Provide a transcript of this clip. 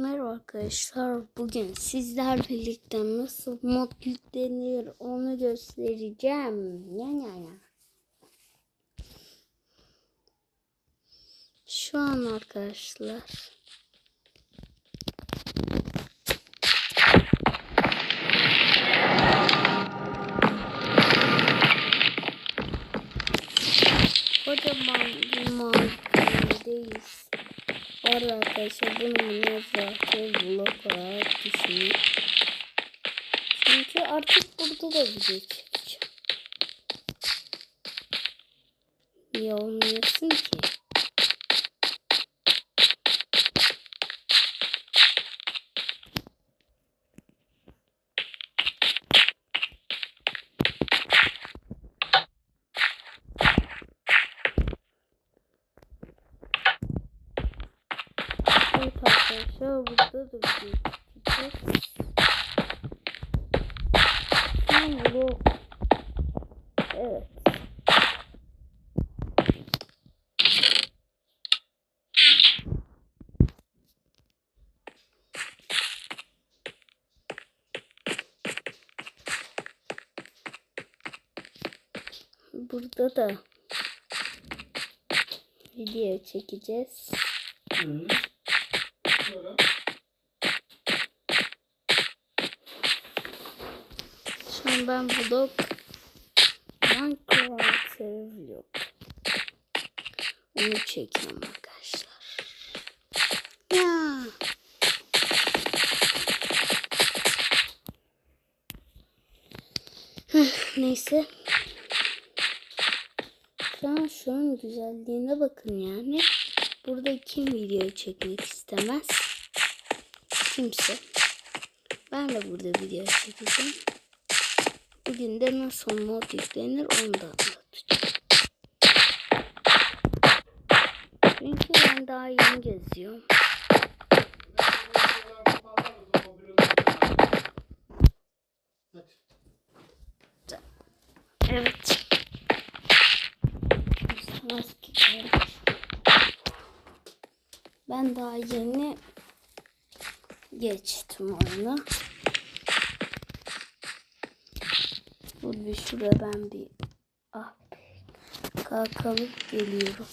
Merhaba arkadaşlar. Bugün sizler birlikte nasıl mod yüklenir onu göstereceğim. Ya ya ya. Şu an arkadaşlar. Kocaman bir mahalledeyiz. Var arkadaşlar bunu Minecraft'ı vlog olarak düşünün. Çünkü artık burada da video çekeceğim. Niye olmuyorsun ki? Evet arkadaşlar burada da çekeceğiz. Tam vlog. Evet. Burada da video çekeceğiz. Hı. Şu an ben vlog Minecraft vlog. Onu çekiyorum arkadaşlar. Ya. Neyse. Şu an şunun güzelliğine bakın yani. Burada kim video çekmek istemez? Kimse. Ben de burada video çekeceğim. Bugün de nasıl mod yüklenir onu da anlatacağım. Çünkü ben daha yeni geziyorum. Evet. Ben daha yeni geçtim oyunu. Dur bir şuraya ben bir ah kalkalıp geliyorum.